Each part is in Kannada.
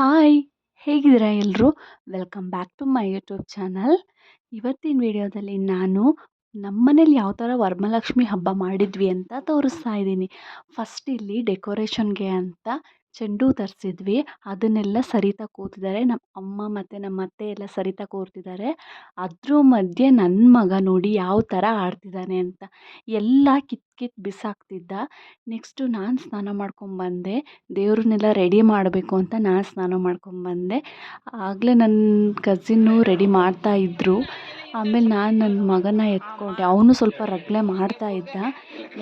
ಹಾಯ್, ಹೇಗಿದ್ದೀರಾ ಎಲ್ಲರೂ welcome back to my YouTube channel ಇವತ್ತಿನ ವಿಡಿಯೋದಲ್ಲಿ ನಾನು ನಮ್ಮ ಮನೇಲಿ ಯಾವ ಥರ ವರಮಹಾಲಕ್ಷ್ಮಿ ಹಬ್ಬ ಮಾಡಿದ್ವಿ ಅಂತ ತೋರಿಸ್ತಾ ಇದ್ದೀನಿ. ಫಸ್ಟ್ ಇಲ್ಲಿ ಡೆಕೋರೇಷನ್ಗೆ ಅಂತ ಚೆಂಡು ತರಿಸಿದ್ವಿ. ಅದನ್ನೆಲ್ಲ ಸರಿತಾ ಕೂತಿದ್ದಾರೆ. ನಮ್ಮ ಅಮ್ಮ ಮತ್ತು ನಮ್ಮ ಅತ್ತೆ ಎಲ್ಲ ಸರಿತಾ ಕೂರ್ತಿದ್ದಾರೆ. ಅದ್ರ ಮಧ್ಯೆ ನನ್ನ ಮಗ ನೋಡಿ ಯಾವ ಥರ ಆಡ್ತಿದ್ದಾನೆ ಅಂತ ಎಲ್ಲ ಕಿತ್ತು ಕಿತ್ತು ಬಿಸಾಕ್ತಿದ್ದ. ನೆಕ್ಸ್ಟು ನಾನು ಸ್ನಾನ ಮಾಡ್ಕೊಂಬಂದೆ ದೇವ್ರನ್ನೆಲ್ಲ ರೆಡಿ ಮಾಡಬೇಕು ಅಂತ ನಾನು ಸ್ನಾನ ಮಾಡ್ಕೊಂಬಂದೆ ಆಗಲೇ ನನ್ನ ಕಝಿನ್ನು ರೆಡಿ ಮಾಡ್ತಾ ಇದ್ದರು ಆಮೇಲೆ ನಾನು ನನ್ನ ಮಗನ ಎತ್ಕೊಂಡೆ. ಅವನು ಸ್ವಲ್ಪ ರಗಳೆ ಮಾಡ್ತಾಯಿದ್ದ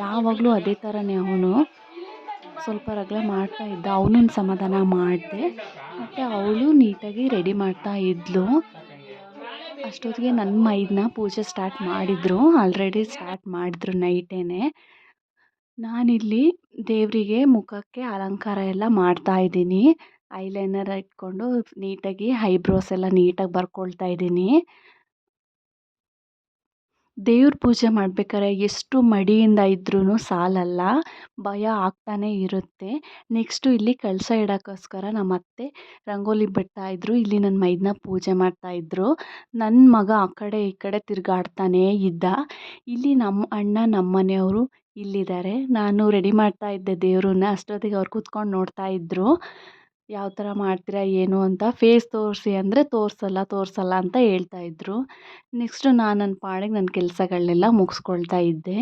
ಯಾವಾಗಲೂ ಅದೇ ಥರನೇ ಅವನು. ಸ್ವಲ್ಪ ರಗಳೆ ಮಾಡ್ತಾ ಇದ್ದ. ಅವನು ಸಮಾಧಾನ ಮಾಡಿದೆ. ಮತ್ತು ಅವಳು ನೀಟಾಗಿ ರೆಡಿ ಮಾಡ್ತಾ ಇದ್ಲು. ಅಷ್ಟೊತ್ತಿಗೆ ನನ್ನ ಮೈದನ ಪೂಜೆ ಸ್ಟಾರ್ಟ್ ಮಾಡಿದರು. ಆಲ್ರೆಡಿ ಸ್ಟಾರ್ಟ್ ಮಾಡಿದ್ರು ನೈಟೇ ನಾನಿಲ್ಲಿ ದೇವರಿಗೆ ಮುಖಕ್ಕೆ ಅಲಂಕಾರ ಎಲ್ಲ ಮಾಡ್ತಾ ಇದ್ದೀನಿ. ಐಲೈನರ್ ಇಟ್ಕೊಂಡು ನೀಟಾಗಿ ಹೈಬ್ರೋಸ್ ಎಲ್ಲ ನೀಟಾಗಿ ಬರ್ಕೊಳ್ತಾ ಇದ್ದೀನಿ. ದೇವ್ರ ಪೂಜೆ ಮಾಡ್ಬೇಕಾದ್ರೆ ಎಷ್ಟು ಮಡಿಯಿಂದ ಇದ್ರೂ ಸಾಲಲ್ಲ, ಭಯ ಆಗ್ತಾನೇ ಇರುತ್ತೆ. ನೆಕ್ಸ್ಟು ಇಲ್ಲಿ ಕಳಸ ಇಡೋಕ್ಕೋಸ್ಕರ ನಮ್ಮ ಅತ್ತೆ ರಂಗೋಲಿ ಬಿಡ್ತಾಯಿದ್ರು ಇಲ್ಲಿ ನನ್ನ ಮೈದನ ಪೂಜೆ ಮಾಡ್ತಾಯಿದ್ರು ನನ್ನ ಮಗ ಆ ಕಡೆ ಈ ಕಡೆ ತಿರುಗಾಡ್ತಾನೇ ಇದ್ದ. ಇಲ್ಲಿ ನಮ್ಮ ಅಣ್ಣ ನಮ್ಮ ಮನೆಯವರು ಇಲ್ಲಿದ್ದಾರೆ ನಾನು ರೆಡಿ ಮಾಡ್ತಾ ಇದ್ದೆ ದೇವ್ರನ್ನ. ಅಷ್ಟೊತ್ತಿಗೆ ಅವ್ರು ಕೂತ್ಕೊಂಡು ನೋಡ್ತಾ ಇದ್ದರು ಯಾವ ಥರ ಮಾಡ್ತೀರಾ, ಏನು? ಅಂತ ಫೇಸ್ ತೋರಿಸಿ ಅಂದರೆ ತೋರಿಸಲ್ಲ ತೋರಿಸಲ್ಲ ಅಂತ ಹೇಳ್ತಾ ಇದ್ದರು ನೆಕ್ಸ್ಟು ನಾನು ನನ್ನ ಪಾಡಿಗೆ ನನ್ನ ಕೆಲಸಗಳನ್ನೆಲ್ಲ ಮುಗಿಸ್ಕೊಳ್ತಾ ಇದ್ದೆ.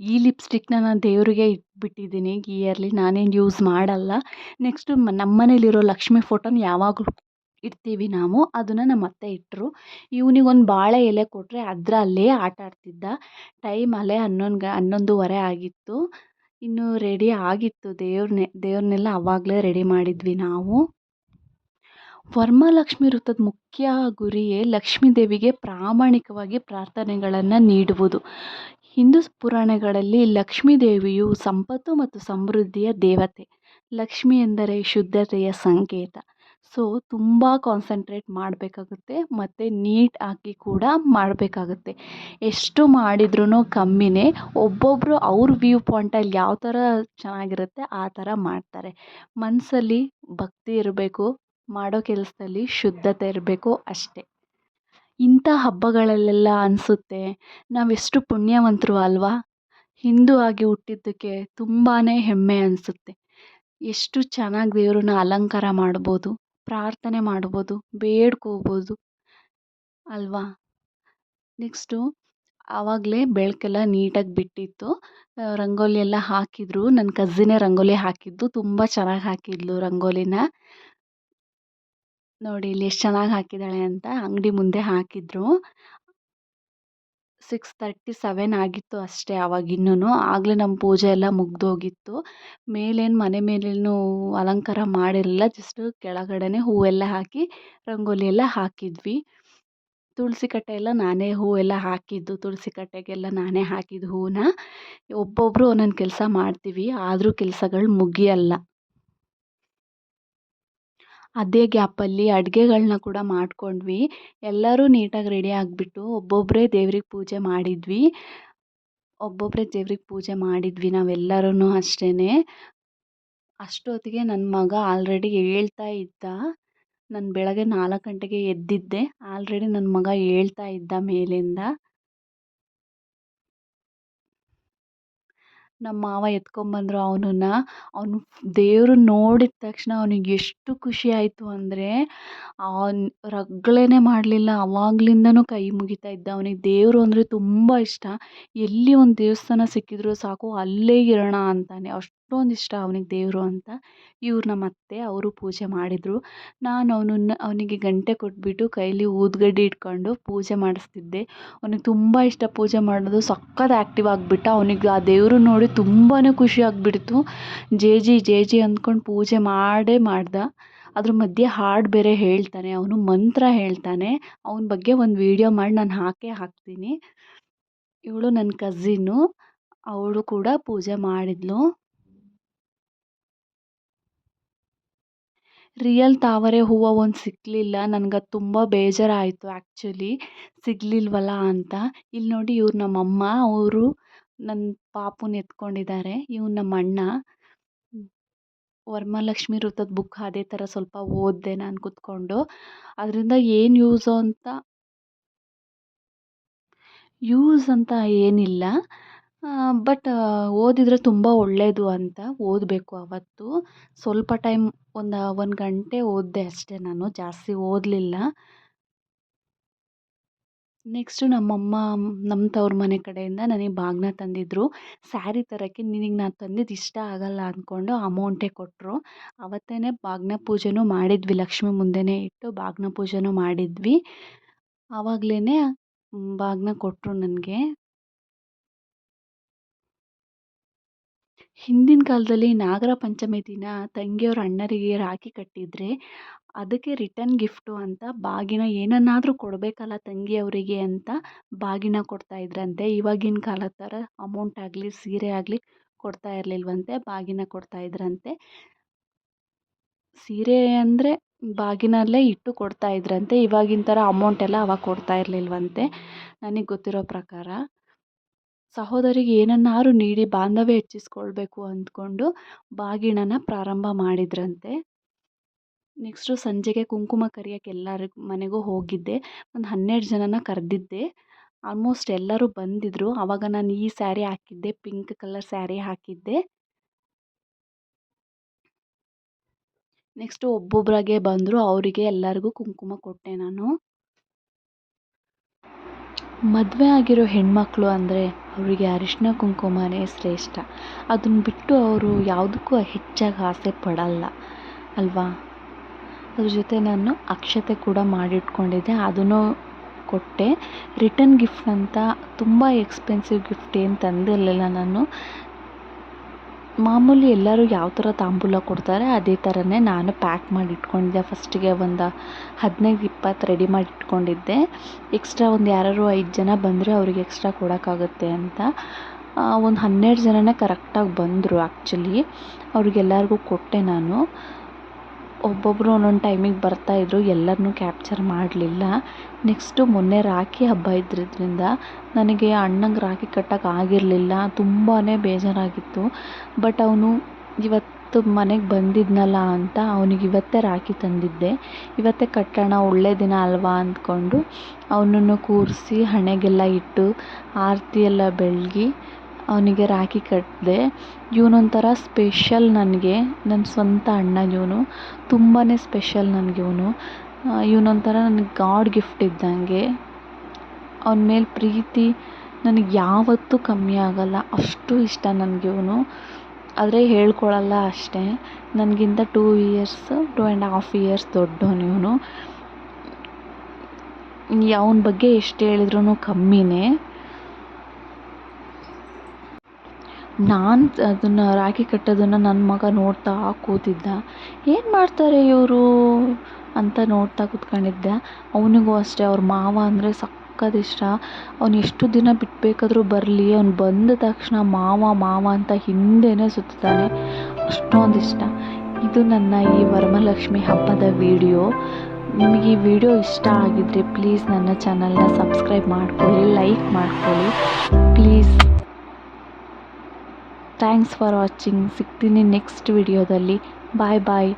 ಈ ಲಿಪ್ಸ್ಟಿಕ್ನ ನಾನು ದೇವರಿಗೆ ಇಟ್ಬಿಟ್ಟಿದ್ದೀನಿ. ಇಯರ್ಲಿ ನಾನೇನು ಯೂಸ್ ಮಾಡಲ್ಲ. ನೆಕ್ಸ್ಟು ನಮ್ಮ ಮನೇಲಿರೋ ಲಕ್ಷ್ಮಿ ಫೋಟೋನ ಯಾವಾಗಲೂ ಇಡ್ತೀವಿ ನಾವು. ಅದನ್ನು ನಮ್ಮ ಅತ್ತೆ ಇಟ್ಟರು ಇವನಿಗೊಂದು ಬಾಳೆ ಎಲೆ ಕೊಟ್ಟರೆ ಅದರಲ್ಲೇ ಆಟ ಆಡ್ತಿದ್ದ ಟೈಮ್ ಅಲ್ಲೇ ಹನ್ನೊಂದು ಹನ್ನೊಂದುವರೆ ಆಗಿತ್ತು. ಇನ್ನು ರೆಡಿ ಆಗಿತ್ತು. ದೇವ್ರನ್ನೇ ದೇವ್ರನ್ನೆಲ್ಲ ಆವಾಗಲೇ ರೆಡಿ ಮಾಡಿದ್ವಿ ನಾವು. ವರಮಹಾಲಕ್ಷ್ಮಿ ವೃತ್ತದ ಮುಖ್ಯ ಗುರಿಯೇ ಲಕ್ಷ್ಮೀ ದೇವಿಗೆ ಪ್ರಾಮಾಣಿಕವಾಗಿ ಪ್ರಾರ್ಥನೆಗಳನ್ನು ನೀಡುವುದು. ಹಿಂದೂ ಪುರಾಣಗಳಲ್ಲಿ ಲಕ್ಷ್ಮೀ ದೇವಿಯು ಸಂಪತ್ತು ಮತ್ತು ಸಮೃದ್ಧಿಯ ದೇವತೆ. ಲಕ್ಷ್ಮಿ ಎಂದರೆ ಶುದ್ಧತೆಯ ಸಂಕೇತ. ಸೊ, ತುಂಬ ಕಾನ್ಸಂಟ್ರೇಟ್ ಮಾಡಬೇಕಾಗುತ್ತೆ, ಮತ್ತು ನೀಟಾಗಿ ಕೂಡ ಮಾಡಬೇಕಾಗುತ್ತೆ. ಎಷ್ಟು ಮಾಡಿದ್ರೂ ಕಮ್ಮಿನೇ ಒಬ್ಬೊಬ್ಬರು ಅವ್ರ ವ್ಯೂ ಪಾಯಿಂಟಲ್ಲಿ ಯಾವ ಥರ ಚೆನ್ನಾಗಿರುತ್ತೆ, ಆ ಥರ ಮಾಡ್ತಾರೆ. ಮನಸ್ಸಲ್ಲಿ ಭಕ್ತಿ ಇರಬೇಕು, ಮಾಡೋ ಕೆಲಸದಲ್ಲಿ ಶುದ್ಧತೆ ಇರಬೇಕು ಅಷ್ಟೇ. ಇಂಥ ಹಬ್ಬಗಳಲ್ಲೆಲ್ಲ ಅನಿಸುತ್ತೆ ನಾವೆಷ್ಟು ಪುಣ್ಯವಂತರು ಅಲ್ವಾ? ಹಿಂದೂ ಆಗಿ ಹುಟ್ಟಿದ್ದಕ್ಕೆ ತುಂಬಾ ಹೆಮ್ಮೆ ಅನಿಸುತ್ತೆ. ಎಷ್ಟು ಚೆನ್ನಾಗಿ ದೇವ್ರನ್ನ ಅಲಂಕಾರ ಮಾಡ್ಬೋದು. ಪ್ರಾರ್ಥನೆ ಮಾಡ್ಬೋದು, ಬೇಡ್ಕೋಬೋದು ಅಲ್ವಾ? ನೆಕ್ಸ್ಟು ಆವಾಗಲೇ ಬೆಳಕೆಲ್ಲ ನೀಟಾಗಿ ಬಿಟ್ಟಿತ್ತು. ರಂಗೋಲಿ ಎಲ್ಲ ಹಾಕಿದರು. ನನ್ನ ಕಝಿನೇ ರಂಗೋಲಿ ಹಾಕಿದ್ದು. ತುಂಬ ಚೆನ್ನಾಗಿ ಹಾಕಿದ್ಲು ರಂಗೋಲಿನ. ನೋಡಿ, ಇಲ್ಲಿ ಎಷ್ಟು ಚೆನ್ನಾಗಿ ಹಾಕಿದ್ದಾಳೆ ಅಂತ ಅಂಗಡಿ ಮುಂದೆ ಹಾಕಿದ್ರು. ಸಿಕ್ಸ್ ತರ್ಟಿ ಸೆವೆನ್ ಆಗಿತ್ತು ಅಷ್ಟೇ ಇನ್ನೂ ಆಗಲೇ ನಮ್ಮ ಪೂಜೆ ಎಲ್ಲ ಮುಗ್ದೋಗಿತ್ತು. ಮೇಲೇನು ಮನೆ ಮೇಲೇನು ಅಲಂಕಾರ ಮಾಡಿರಲಿಲ್ಲ ಜಸ್ಟ್ ಕೆಳಗಡೆನೇ ಹೂವೆಲ್ಲ ಹಾಕಿ ರಂಗೋಲಿ ಎಲ್ಲ ಹಾಕಿದ್ವಿ. ತುಳಸಿ ಕಟ್ಟೆ ಎಲ್ಲ ನಾನೇ ಹೂವೆಲ್ಲ ಹಾಕಿದ್ದು. ತುಳಸಿ ಕಟ್ಟೆಗೆಲ್ಲ ನಾನೇ ಹಾಕಿದ್ದು ಹೂವನ್ನ. ಒಬ್ಬೊಬ್ಬರು ಒಂದೊಂದು ಕೆಲಸ ಮಾಡ್ತೀವಿ. ಆದರೂ ಕೆಲಸಗಳು ಮುಗಿಯಲ್ಲ. ಅದೇ ಗ್ಯಾಪಲ್ಲಿ ಅಡುಗೆಗಳನ್ನ ಕೂಡ ಮಾಡಿಕೊಂಡ್ವಿ. ಎಲ್ಲರೂ ನೀಟಾಗಿ ರೆಡಿ ಆಗಿಬಿಟ್ಟು ಒಬ್ಬೊಬ್ಬರೇ ದೇವ್ರಿಗೆ ಪೂಜೆ ಮಾಡಿದ್ವಿ. ಒಬ್ಬೊಬ್ಬರೇ ದೇವ್ರಿಗೆ ಪೂಜೆ ಮಾಡಿದ್ವಿ ನಾವೆಲ್ಲರೂ ಅಷ್ಟೇ ಅಷ್ಟೊತ್ತಿಗೆ ನನ್ನ ಮಗ ಆಲ್ರೆಡಿ ಹೇಳ್ತಾ ಇದ್ದ. ನಾನು ಬೆಳಗ್ಗೆ ನಾಲ್ಕು ಗಂಟೆಗೆ ಎದ್ದಿದ್ದೆ. ಆಲ್ರೆಡಿ ನನ್ನ ಮಗ ಹೇಳ್ತಾ ಇದ್ದ ಮೇಲಿಂದ. ನಮ್ಮ ಮಾವ ಎತ್ಕೊಂಬಂದರು ಅವನನ್ನ. ಅವನು ದೇವರು ನೋಡಿದ ತಕ್ಷಣ ಅವನಿಗೆ ಎಷ್ಟು ಖುಷಿ ಆಯಿತು ಅಂದರೆ ಅವನು ರಗಳೆನೇ ಮಾಡಲಿಲ್ಲ. ಆವಾಗ್ಲಿಂದನೂ ಕೈ ಮುಗಿತಾ ಇದ್ದ. ಅವನಿಗೆ ದೇವರು ಅಂದರೆ ತುಂಬ ಇಷ್ಟ. ಎಲ್ಲಿ ಒಂದು ದೇವಸ್ಥಾನ ಸಿಕ್ಕಿದರೂ ಸಾಕು, ಅಲ್ಲೇ ಇರೋಣ ಅಂತಾನೆ. ಅಷ್ಟೊಂದು ಇಷ್ಟ ಅವನಿಗೆ ದೇವರು ಅಂತ. ಇವ್ರು ನಮ್ಮ ಅತ್ತೆ ಅವರು ಪೂಜೆ ಮಾಡಿದರು. ನಾನು ಅವನನ್ನ, ಅವನಿಗೆ ಗಂಟೆ ಕೊಟ್ಬಿಟ್ಟು ಕೈಲಿ ಊದುಗಡ್ಡಿ ಇಟ್ಕೊಂಡು ಪೂಜೆ ಮಾಡಿಸ್ತಿದ್ದೆ. ಅವ್ನಿಗೆ ತುಂಬ ಇಷ್ಟ ಪೂಜೆ ಮಾಡೋದು. ಸಖತ್ ಆ್ಯಕ್ಟಿವ್ ಆಗಿಬಿಟ್ಟ. ಅವನಿಗೆ ಆ ದೇವರು ನೋಡಿ ತುಂಬಾ ಖುಷಿ ಆಗಿಬಿಡ್ತು. ಜೇ ಜಿ ಜೇ ಜಿ ಅಂದ್ಕೊಂಡು ಪೂಜೆ ಮಾಡೇ ಮಾಡ್ದ. ಅದ್ರ ಮಧ್ಯೆ ಹಾಡು ಬೇರೆ ಹೇಳ್ತಾನೆ. ಅವನು ಮಂತ್ರ ಹೇಳ್ತಾನೆ. ಅವನ ಬಗ್ಗೆ ಒಂದು ವಿಡಿಯೋ ಮಾಡಿ ನಾನು ಹಾಕೇ ಹಾಕ್ತೀನಿ. ಇವಳು ನನ್ನ ಕಝಿನ್ನು ಅವಳು ಕೂಡ ಪೂಜೆ ಮಾಡಿದ್ಲು. ರಿಯಲ್ ತಾವರೆ ಹೂವು ಒಂದು ಸಿಕ್ಕಲಿಲ್ಲ ನನಗೆ ಅದು ತುಂಬ ಬೇಜಾರಾಯಿತು ಆ್ಯಕ್ಚುಲಿ ಸಿಗಲಿಲ್ವಲ್ಲ ಅಂತ. ಇಲ್ಲಿ ನೋಡಿ ಇವ್ರು ನಮ್ಮಮ್ಮ, ಅವರು ನನ್ನ ಪಾಪುನ ಎತ್ಕೊಂಡಿದ್ದಾರೆ ಇವ್ನು ನಮ್ಮ ಅಣ್ಣ. ವರಮಹಾಲಕ್ಷ್ಮಿ ವೃತ್ತದ ಬುಕ್ ಅದೇ ಥರ ಸ್ವಲ್ಪ ಓದಿದೆ ನಾನು ಕುತ್ಕೊಂಡು. ಅದರಿಂದ ಏನು ಯೂಸು ಅಂತ? ಯೂಸ್ ಅಂತ ಏನಿಲ್ಲ. ಬಟ್ ಓದಿದರೆ ತುಂಬ ಒಳ್ಳೆಯದು ಅಂತ ಓದಬೇಕು ಅವತ್ತು. ಸ್ವಲ್ಪ ಟೈಮ್ ಒಂದು ಒಂದು ಗಂಟೆ ಓದಿದೆ ಅಷ್ಟೇ ನಾನು, ಜಾಸ್ತಿ ಓದಲಿಲ್ಲ. ನೆಕ್ಸ್ಟು ನಮ್ಮಮ್ಮ ನಮ್ಮ ತವ್ರ ಮನೆ ಕಡೆಯಿಂದ ನನಗೆ ಬಾಗಿನ ತಂದಿದ್ದರು ಸ್ಯಾರಿ ತರೋಕ್ಕೆ ನಿನಗೆ ನಾನು ತಂದಿದ್ದು ಇಷ್ಟ ಆಗಲ್ಲ ಅಂದ್ಕೊಂಡು ಅಮೌಂಟೇ ಕೊಟ್ಟರು ಅವತ್ತೇ ಬಾಗಿನ ಪೂಜೆನೂ ಮಾಡಿದ್ವಿ, ಲಕ್ಷ್ಮಿ ಮುಂದೆನೇ ಇಟ್ಟು ಬಾಗಿನ ಪೂಜೆನೂ ಮಾಡಿದ್ವಿ. ಆವಾಗಲೇ ಬಾಗಿನ ಕೊಟ್ಟರು ನನಗೆ. ಹಿಂದಿನ ಕಾಲದಲ್ಲಿ ನಾಗರ ಪಂಚಮಿ ದಿನ ತಂಗಿಯವ್ರ ಅಣ್ಣರಿಗೆ ರಾಖಿ ಕಟ್ಟಿದರೆ ಅದಕ್ಕೆ ರಿಟರ್ನ್ ಗಿಫ್ಟು ಅಂತ ಬಾಗಿನ ಏನನ್ನಾದರೂ ಕೊಡಬೇಕಲ್ಲ ತಂಗಿಯವರಿಗೆ ಅಂತ ಬಾಗಿನ ಕೊಡ್ತಾ ಇದ್ರಂತೆ. ಇವಾಗಿನ ಕಾಲದ ಥರ ಅಮೌಂಟ್ ಆಗಲಿ, ಸೀರೆ ಆಗಲಿ ಕೊಡ್ತಾ ಇರಲಿಲ್ವಂತೆ, ಬಾಗಿನ ಕೊಡ್ತಾ ಇದ್ರಂತೆ. ಸೀರೆ ಅಂದರೆ ಬಾಗಿನಲ್ಲೇ ಇಟ್ಟು ಕೊಡ್ತಾ ಇದ್ರಂತೆ. ಇವಾಗಿನ ಥರ ಅಮೌಂಟ್ ಎಲ್ಲ ಅವಾಗ ಕೊಡ್ತಾ ಇರಲಿಲ್ವಂತೆ. ನನಗೆ ಗೊತ್ತಿರೋ ಪ್ರಕಾರ. ಸಹೋದರಿಗೆ ಏನನ್ನಾದ್ರೂ ನೀಡಿ ಬಾಂಧವ್ಯ ಹೆಚ್ಚಿಸ್ಕೊಳ್ಬೇಕು ಅಂದ್ಕೊಂಡು ಬಾಗಿಣನ ಪ್ರಾರಂಭ ಮಾಡಿದ್ರಂತೆ. ನೆಕ್ಸ್ಟು ಸಂಜೆಗೆ ಕುಂಕುಮ ಕರಿಯಕ್ಕೆ ಎಲ್ಲರ ಮನೆಗೂ ಹೋಗಿದ್ದೆ. ಒಂದು ಹನ್ನೆರಡು ಜನನ ಕರೆದಿದ್ದೆ. ಆಲ್ಮೋಸ್ಟ್ ಎಲ್ಲರೂ ಬಂದಿದ್ದರು ಆವಾಗ ನಾನು ಈ ಸ್ಯಾರಿ ಹಾಕಿದ್ದೆ, ಪಿಂಕ್ ಕಲರ್ ಸ್ಯಾರಿ ಹಾಕಿದ್ದೆ. ನೆಕ್ಸ್ಟು ಒಬ್ಬೊಬ್ಬರಾಗೆ ಬಂದರು. ಅವರಿಗೆ ಎಲ್ಲರಿಗೂ ಕುಂಕುಮ ಕೊಟ್ಟೆ ನಾನು. ಮದುವೆ ಆಗಿರೋ ಹೆಣ್ಮಕ್ಳು ಅಂದರೆ ಅವರಿಗೆ ಅರಿಶಿನ ಕುಂಕುಮನೇ ಶ್ರೇಷ್ಠ. ಅದನ್ನ ಬಿಟ್ಟು ಅವರು ಯಾವುದಕ್ಕೂ ಹೆಚ್ಚಾಗಿ ಆಸೆ ಪಡಲ್ಲ, ಅಲ್ವಾ? ಅದ್ರ ಜೊತೆ ನಾನು ಅಕ್ಷತೆ ಕೂಡ ಮಾಡಿಟ್ಕೊಂಡಿದ್ದೆ. ಅದನ್ನು ಕೊಟ್ಟೆ. ರಿಟರ್ನ್ ಗಿಫ್ಟ್ ಅಂತ ತುಂಬ ಎಕ್ಸ್ಪೆನ್ಸಿವ್ ಗಿಫ್ಟ್ ಏನು ತಂದಿರಲಿಲ್ಲ ನಾನು. ಮಾಮೂಲಿ ಎಲ್ಲರೂ ಯಾವ ಥರ ತಾಂಬೂಲ ಕೊಡ್ತಾರೆ, ಅದೇ ಥರನೇ ನಾನು ಪ್ಯಾಕ್ ಮಾಡಿ ಇಟ್ಕೊಂಡಿದ್ದೆ. ಫಸ್ಟಿಗೆ ಒಂದು ಹದಿನೈದು, ಇಪ್ಪತ್ತು ರೆಡಿ ಮಾಡಿ ಇಟ್ಕೊಂಡಿದ್ದೆ. ಎಕ್ಸ್ಟ್ರಾ ಒಂದು ಯಾರಾದ್ರು ಐದು ಜನ ಬಂದರೆ ಅವ್ರಿಗೆ ಎಕ್ಸ್ಟ್ರಾ ಕೊಡೋಕ್ಕಾಗುತ್ತೆ ಅಂತ. ಒಂದು ಹನ್ನೆರಡು ಜನನೇ ಕರೆಕ್ಟಾಗಿ ಬಂದರು ಆ್ಯಕ್ಚುಲಿ ಅವ್ರಿಗೆಲ್ಲರಿಗೂ ಕೊಟ್ಟೆ ನಾನು. ಒಬ್ಬೊಬ್ಬರು ಒಂದೊಂದು ಟೈಮಿಗೆ ಬರ್ತಾಯಿದ್ರು ಎಲ್ಲರನ್ನೂ ಕ್ಯಾಪ್ಚರ್ ಮಾಡಲಿಲ್ಲ. ನೆಕ್ಸ್ಟು ಮೊನ್ನೆ ರಾಖಿ ಹಬ್ಬ ಇದ್ದಿದ್ದರಿಂದ ನನಗೆ ಅಣ್ಣಂಗೆ ರಾಖಿ ಕಟ್ಟೋಕೆ ಆಗಿರಲಿಲ್ಲ ತುಂಬಾ ಬೇಜಾರಾಗಿತ್ತು. ಬಟ್ ಅವನು ಇವತ್ತು ಮನೆಗೆ ಬಂದಿದ್ನಲ್ಲ ಅಂತ ಅವನಿಗೆ ಇವತ್ತೇ ರಾಖಿ ತಂದಿದ್ದೆ. ಇವತ್ತೇ ಕಟ್ಟೋಣ ಒಳ್ಳೆಯ ದಿನ ಅಲ್ವಾ? ಅಂದ್ಕೊಂಡು ಅವನನ್ನು ಕೂರಿಸಿ ಹಣೆಗೆಲ್ಲ ಇಟ್ಟು ಆರತಿ ಎಲ್ಲ ಬೆಳಗಿ ಅವನಿಗೆ ರಾಖಿ ಕಟ್ಟಿದೆ ಇವನೊಂಥರ ಸ್ಪೆಷಲ್ ನನಗೆ. ನನ್ನ ಸ್ವಂತ ಅಣ್ಣ ಇವನು. ತುಂಬಾ ಸ್ಪೆಷಲ್ ನನಗೆ ಇವನು. ಇವನೊಂಥರ ನನಗೆ ಗಾಡ್ ಗಿಫ್ಟ್ ಇದ್ದಂಗೆ. ಅವನ ಮೇಲೆ ಪ್ರೀತಿ ನನಗೆ ಯಾವತ್ತೂ ಕಮ್ಮಿ ಆಗೋಲ್ಲ. ಅಷ್ಟು ಇಷ್ಟ ನನಗೆ ಇವನು. ಆದರೆ ಹೇಳ್ಕೊಳಲ್ಲ ಅಷ್ಟೇ. ನನಗಿಂತ two years two and half years ದೊಡ್ಡವನು ಇವನು. ಅವನ ಬಗ್ಗೆ ಎಷ್ಟು ಹೇಳಿದ್ರೂ ಕಮ್ಮಿನೇ. ನಾನು ಅದನ್ನು ರಾಖಿ ಕಟ್ಟೋದನ್ನು ನನ್ನ ಮಗ ನೋಡ್ತಾ ಕೂತಿದ್ದ. ಏನು ಮಾಡ್ತಾರೆ ಇವರು ಅಂತ ನೋಡ್ತಾ ಕೂತ್ಕೊಂಡಿದ್ದೆ. ಅವನಿಗೂ ಅಷ್ಟೇ, ಅವ್ರ ಮಾವ ಅಂದರೆ ಸಖತ್ ಇಷ್ಟ. ಅವ್ನು ಎಷ್ಟು ದಿನ ಬಿಟ್ಬೇಕಾದ್ರೂ ಬೇಕಾದರೂ ಬರಲಿ, ಅವ್ನು ಬಂದ ತಕ್ಷಣ ಮಾವ ಮಾವ ಅಂತ ಹಿಂದೆನೆ ಸುತ್ತಾನೆ. ಅಷ್ಟೊಂದು ಇಷ್ಟ. ಇದು ನನ್ನ ಈ ವರಮಹಾಲಕ್ಷ್ಮಿ ಹಬ್ಬದ ವಿಡಿಯೋ. ನಿಮಗೆ ಈ ವಿಡಿಯೋ ಇಷ್ಟ ಆಗಿದ್ದರೆ ಪ್ಲೀಸ್ ನನ್ನ ಚಾನಲ್ನ ಸಬ್ಸ್ಕ್ರೈಬ್ ಮಾಡ್ಕೊಳ್ಳಿ, ಲೈಕ್ ಮಾಡ್ಕೊಳ್ಳಿ. ಪ್ಲೀಸ್. ಥ್ಯಾಂಕ್ಸ್ ಫಾರ್ ವಾಚಿಂಗ್ ಸಿಗ್ತೀನಿ ನೆಕ್ಸ್ಟ್ ವಿಡಿಯೋದಲ್ಲಿ ಬಾಯ್ ಬಾಯ್